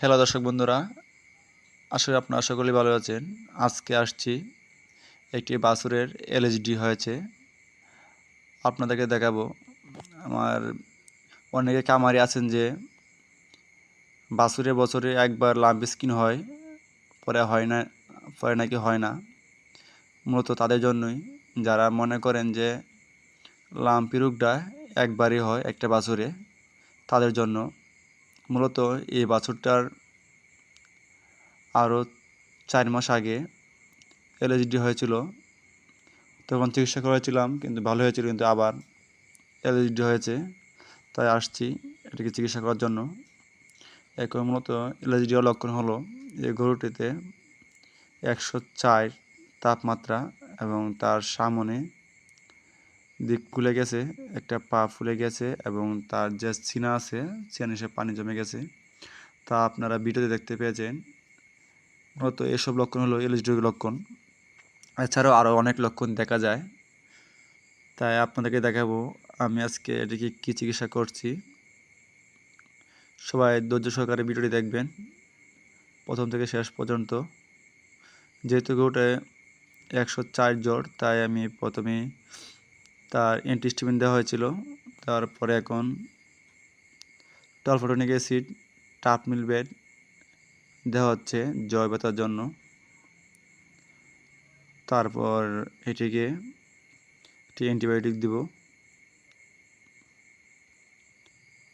Hello দর্শক বন্ধুরা, আসলে আপনারা সকলেই ভালো আছেন। আজকে আসছি, একটি বাছুরের এলএসডি হয়েছে। আপনাদেরকে দেখাবো, আমার অনেকে কামারি আছেন যে বাছুরে বছরে একবার লাম্প স্কিন হয়, পরে হয় না, পরে নাকি হয় না। মূলত তাদের জন্যই, যারা মনে করেন যে লাম্পি রোগটা একবারই হয় একটা বাছুরে তাদের জন্য মূলত এই বাছুরটার আরও চার মাস আগে এলএসডি হয়েছিল। তখন চিকিৎসা করেছিলাম, কিন্তু ভালো হয়েছিল, কিন্তু আবার এলএসডি হয়েছে। তাই আসছি এটাকে চিকিৎসা করার জন্য। এখন মূলত এলএসডিও লক্ষণ হলো যে গরুটিতে একশো চার তাপমাত্রা এবং তার সামনে দিক খুলে গেছে, একটা পা ফুলে গেছে এবং তার যে চিনা আছে চিনা এসে পানি জমে গেছে। তা আপনারা ভিডিওতে দেখতে পেয়েছেন। মূলত এসব লক্ষণ হলো এলএসডির লক্ষণ। এছাড়াও আরও অনেক লক্ষণ দেখা যায়। তাই আপনাদেরকে দেখাবো, আমি আজকে এটিকে কী চিকিৎসা করছি। সবাই ধৈর্য সহকারে ভিডিওটি দেখবেন, প্রথম থেকে শেষ পর্যন্ত। যেহেতু গরুটায় একশো চার জ্বর, তাই আমি প্রথমে তার অ্যান্টিস্টিমিন দেওয়া হয়েছিল। তারপরে এখন টলফোটনিক অ্যাসিড মিল বেড দেওয়া হচ্ছে জয় ব্যথার জন্য। তারপর এটিকে একটি অ্যান্টিবায়োটিক দিব।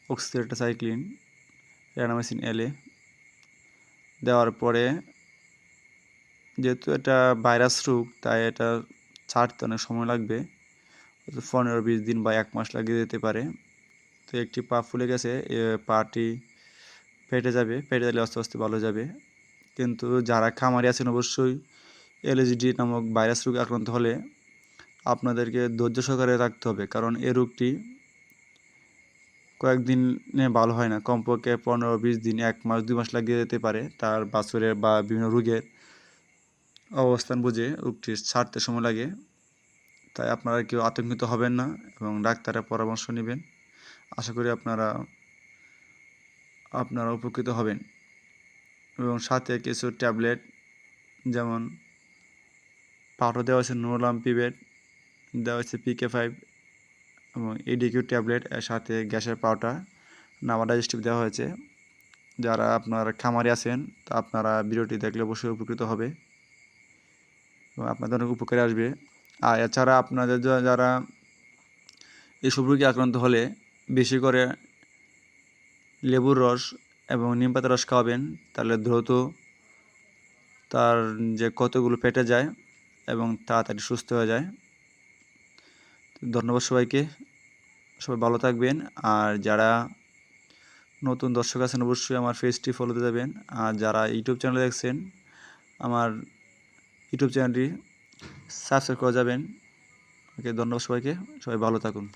অক্সিটেট্রাসাইক্লিন র্যানামাইসিন এলে দেওয়ার পরে যেহেতু এটা ভাইরাস রোগ, তাই এটা ছাড়তে অনেক সময় লাগবে। পনেরো বিশ দিন বা এক মাস লাগিয়ে দিতে পারে। তো একটি পা ফুলে গেছে পাটি ফেটে যাবে, ফেটে গেলে আস্তে আস্তে ভালো যাবে। কিন্তু যারা খামারি আছেন অবশ্যই এলএসডি নামক ভাইরাস রোগে আক্রান্ত হলে আপনাদেরকে ধৈর্য সহকারে রাখতে হবে। কারণ এ রোগটি কয়েকদিনে ভালো হয় না। কমপক্ষে পনেরো বিশ দিন, এক মাস, দুই মাস লাগিয়ে যেতে পারে। তার বাছুরের বা বিভিন্ন রোগের অবস্থান বুঝে রোগটি ছাড়তে সময় লাগে। তাই আপনারা কেউ আতঙ্কিত হবেন না এবং ডাক্তারের পরামর্শ নেবেন। আশা করি আপনারা আপনারা উপকৃত হবেন। এবং সাথে কিছু ট্যাবলেট, যেমন পাউডার দেওয়া হয়েছে নোলাম পিবেট দেওয়া হয়েছে পিকে ফাইভ এবং এডিকিউ ট্যাবলেট, এর সাথে গ্যাসের পাউডার, নামা ডাইজেস্টিভ দেওয়া হয়েছে। যারা আপনার খামারে আছেন, তা আপনারা ভিডিওটি দেখলে অবশ্যই উপকৃত হবে। এবং আপনাদের অনেক উপকারে আসবে। আর এছাড়া আপনাদের যারা এইসব রোগে আক্রান্ত হলে বেশি করে লেবুর রস এবং নিম পাতার রস খাওয়াবেন, তাহলে দ্রুত তার যে কতগুলো পেটে যায় এবং তাড়াতাড়ি সুস্থ হয়ে যায়। ধন্যবাদ সবাইকে, সবাই ভালো থাকবেন। আর যারা নতুন দর্শক আছেন, অবশ্যই আমার ফেসটি ফলোতে যাবেন। আর যারা ইউটিউব চ্যানেলে দেখছেন, আমার ইউটিউব চ্যানেলটি সাবস্ক্রাইব করে যাবেন। ওকে ধন্যবাদ সবাইকে। সবাই ভালো থাকুন।